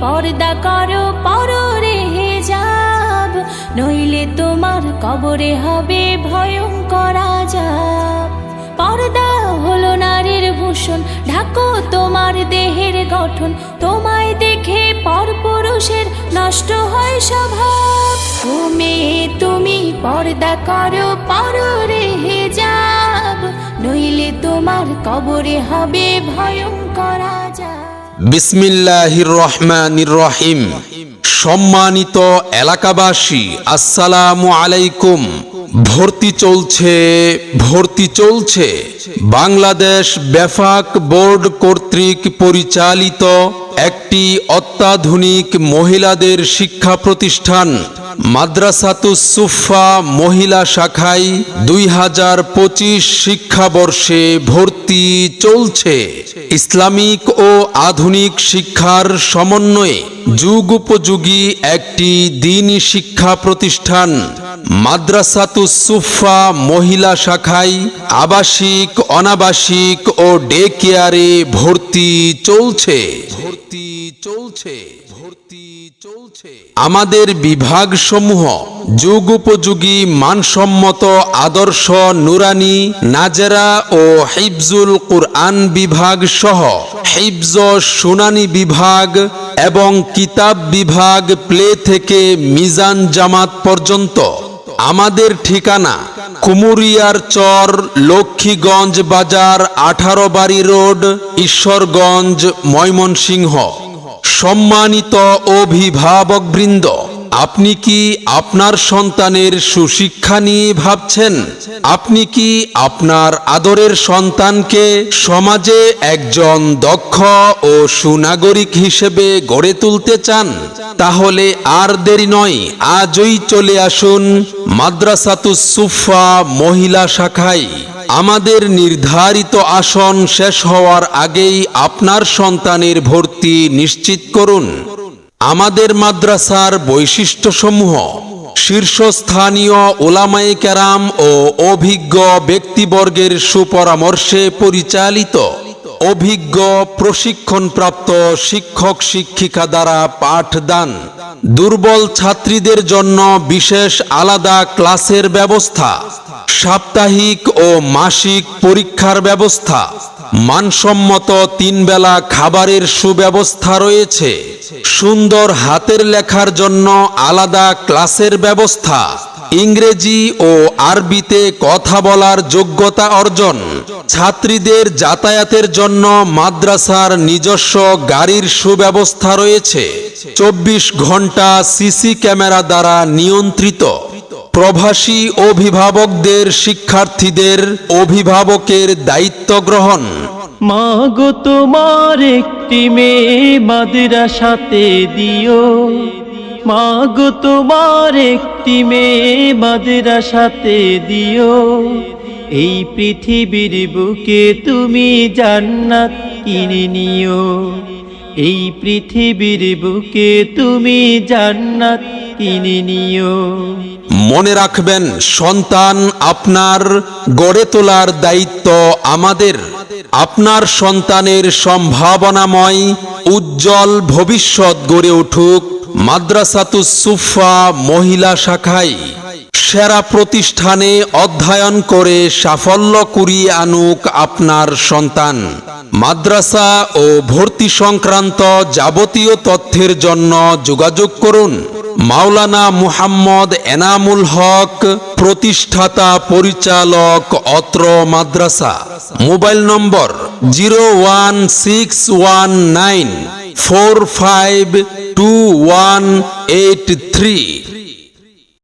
পর্দা করো পররে যাব নইলে তোমার কবরে হবে ভয়ঙ্কর আজাব। পর্দা হলো নারীর ভূষণ, ঢাকো তোমার দেহের গঠন। তোমায় দেখে পরপুরুষের নষ্ট হয় স্বভাব। তুমি তুমি পর্দা করো, পর রেহে যাব নইলে তোমার কবরে হবে ভয়ঙ্কর আজাব। বিসমিল্লাহির রহমানির রহিম। সম্মানিত এলাকাবাসী, আসসালামু আলাইকুম। ভর্তি চলছে ভর্তি চলছে বাংলাদেশ বেফাক বোর্ড কর্তৃক পরিচালিত একটি অত্যাধুনিক মহিলাদের শিক্ষা প্রতিষ্ঠান। মাদ্রাসাতুস সুফা মহিলা শাখায় দুই হাজার পঁচিশ শিক্ষাবর্ষে ভর্তি চলছে। ইসলামিক ও আধুনিক শিক্ষার সমন্বয়ে যুগোপযোগী একটি দিনী শিক্ষা প্রতিষ্ঠান। মাদ্রাসাতুস সুফা মহিলা শাখায় আবাসিক, অনাবাসিক ও ডে কেয়ারে ভর্তি চলছে। চলছে, ভর্তি চলছে। আমাদের বিভাগসমূহ, যুগোপযোগী, মানসম্মত, আদর্শ, নুরানি, নাজেরা ও হিফজুল কুরআন বিভাগ সহ হিফজ শুনানি বিভাগ এবং কিতাব বিভাগ প্লে থেকে মিজান জামাত পর্যন্ত। আমাদের ঠিকানা কুমুরিয়ার চর, লক্ষ্মীগঞ্জ বাজার, আঠারো বাড়ি রোড, ঈশ্বরগঞ্জ, ময়মনসিংহ। সম্মানিত অভিভাবকবৃন্দ, আপনি কি আপনার সন্তানের সুশিক্ষা নিয়ে ভাবছেন? আপনি কি আপনার আদরের সন্তানকে সমাজে একজন দক্ষ ও সুনাগরিক হিসেবে গড়ে তুলতে চান? তাহলে আর দেরি নয়, আজই চলে আসুন মাদ্রাসাতুস সুফা মহিলা শাখায়। আমাদের নির্ধারিত আসন শেষ হওয়ার আগেই আপনার সন্তানের ভর্তি নিশ্চিত করুন। আমাদের মাদ্রাসার বৈশিষ্ট্যসমূহ, শীর্ষস্থানীয় ওলামাই কেরাম ও অভিজ্ঞ ব্যক্তিবর্গের সুপরামর্শে পরিচালিত, অভিজ্ঞ প্রশিক্ষণপ্রাপ্ত শিক্ষক শিক্ষিকা দ্বারা পাঠদান। দুর্বল ছাত্রীদের জন্য বিশেষ আলাদা ক্লাসের ব্যবস্থা। সাপ্তাহিক ও মাসিক পরীক্ষার ব্যবস্থা। মানসম্মত তিন বেলা খাবারের সুব্যবস্থা রয়েছে। সুন্দর হাতের লেখার জন্য আলাদা ক্লাসের ব্যবস্থা। ইংরেজি ও আরবিতে কথা বলার যোগ্যতা অর্জন। ছাত্রীদের যাতায়াতের জন্য মাদ্রাসার নিজস্ব গাড়ির সুব্যবস্থা রয়েছে। চব্বিশ ঘণ্টা সিসি ক্যামেরা দ্বারা নিয়ন্ত্রিত। প্রবাসী অভিভাবকদের শিক্ষার্থীদের অভিভাবকের দায়িত্ব গ্রহণ। মাগো তোমার একটি মেয়ে মাদ্রাসাতে দিও। মাগো তোমার একটি মেয়ে মাদ্রাসাতে দিও। এই পৃথিবীর বুকে তুমি জান্নাত কিনে নিও। এই পৃথিবীর বুকে তুমি জান্নাত কিনে নিও। মনে রাখবেন, সন্তান আপনার গড়ে তোলার দায়িত্ব আমাদের। আপনার সন্তানের সম্ভাবনাময়, উজ্জ্বল ভবিষ্যৎ গড়ে উঠুক মাদ্রাসাতুস সুফা মহিলা শাখায় সেরা প্রতিষ্ঠানে অধ্যয়ন করে সাফল্য কুড়িয়ে আনুক আপনার সন্তান। মাদ্রাসা ও ভর্তি সংক্রান্ত যাবতীয় তথ্যের জন্য যোগাযোগ করুন। মাওলানা মুহাম্মদ এনামুল হক, প্রতিষ্ঠাতা পরিচালক অত্র মাদ্রাসা। Mobile number zero one six one nine four five two one eight three.